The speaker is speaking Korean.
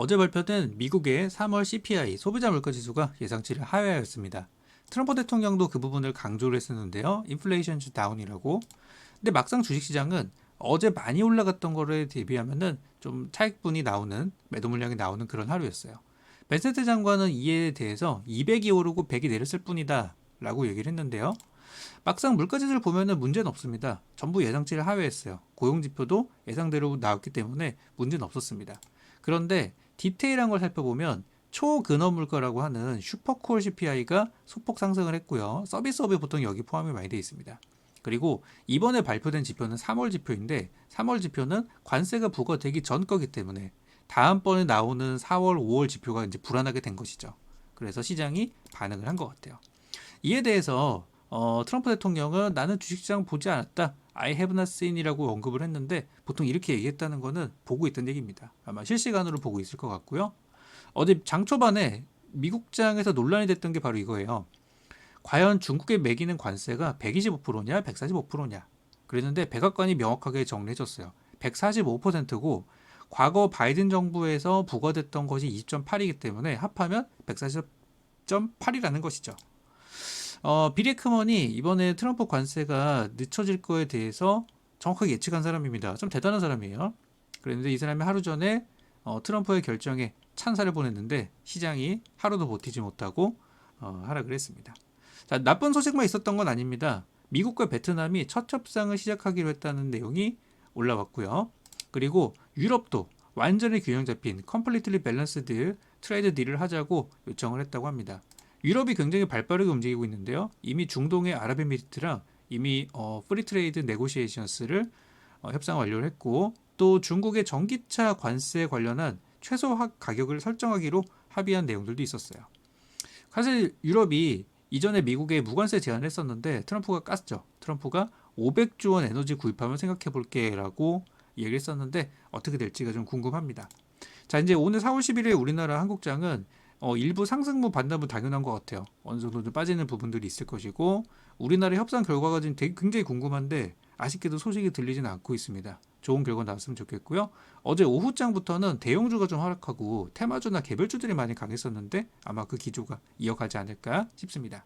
어제 발표된 미국의 3월 CPI 소비자 물가 지수가 예상치를 하회하였습니다. 트럼프 대통령도 그 부분을 강조를 했었는데요. 인플레이션 주 다운이라고. 근데 막상 주식시장은 어제 많이 올라갔던 거에 대비하면은 좀 차익분이 나오는 매도 물량이 나오는 그런 하루였어요. 벤센트 장관은 이에 대해서 200이 오르고 100이 내렸을 뿐이다 라고 얘기를 했는데요. 막상 물가지수를 보면은 문제는 없습니다. 전부 예상치를 하회했어요. 고용지표도 예상대로 나왔기 때문에 문제는 없었습니다. 그런데 디테일한 걸 살펴보면 초근업 물가라고 하는 슈퍼콜 CPI가 소폭 상승을 했고요. 서비스업이 보통 여기 포함이 많이 되어 있습니다. 그리고 이번에 발표된 지표는 3월 지표인데 3월 지표는 관세가 부과되기 전 거기 때문에 다음번에 나오는 4월, 5월 지표가 이제 불안하게 된 것이죠. 그래서 시장이 반응을 한 것 같아요. 이에 대해서 어, 트럼프 대통령은 나는 주식시장 보지 않았다. I have not seen이라고 언급을 했는데 보통 이렇게 얘기했다는 거는 보고 있던 얘기입니다. 아마 실시간으로 보고 있을 것 같고요. 어제 장 초반에 미국장에서 논란이 됐던 게 바로 이거예요. 과연 중국에 매기는 관세가 125%냐, 145%냐. 그랬는데 백악관이 명확하게 정리해줬어요. 145%고 과거 바이든 정부에서 부과됐던 것이 20.8이기 때문에 합하면 140.8이라는 것이죠. 어, 비리 크먼이 이번에 트럼프 관세가 늦춰질 거에 대해서 정확하게 예측한 사람입니다. 좀 대단한 사람이에요. 그런데 이 사람이 하루 전에 어, 트럼프의 결정에 찬사를 보냈는데 시장이 하루도 버티지 못하고 어, 하락을 했습니다. 자, 나쁜 소식만 있었던 건 아닙니다. 미국과 베트남이 첫 협상을 시작하기로 했다는 내용이 올라왔고요. 그리고 유럽도 완전히 균형 잡힌 컴플리트리 밸런스드 트레이드 딜을 하자고 요청을 했다고 합니다. 유럽이 굉장히 발빠르게 움직이고 있는데요. 이미 중동의 아랍에미리트랑 이미 어, 프리 트레이드 네고시에이션스를 어, 협상 완료를 했고 또 중국의 전기차 관세 관련한 최소 가격을 설정하기로 합의한 내용들도 있었어요. 사실 유럽이 이전에 미국에 무관세 제안을 했었는데 트럼프가 깠죠. 트럼프가 500조 원 에너지 구입하면 생각해 볼게라고 얘기를 했었는데 어떻게 될지가 좀 궁금합니다. 자 이제 오늘 4월 11일 우리나라 한국장은 어, 일부 상승분 반납은 당연한 것 같아요. 어느 정도 좀 빠지는 부분들이 있을 것이고 우리나라 협상 결과가 지금 되게 굉장히 궁금한데 아쉽게도 소식이 들리지는 않고 있습니다. 좋은 결과 나왔으면 좋겠고요. 어제 오후장부터는 대형주가 좀 하락하고 테마주나 개별주들이 많이 강했었는데 아마 그 기조가 이어가지 않을까 싶습니다.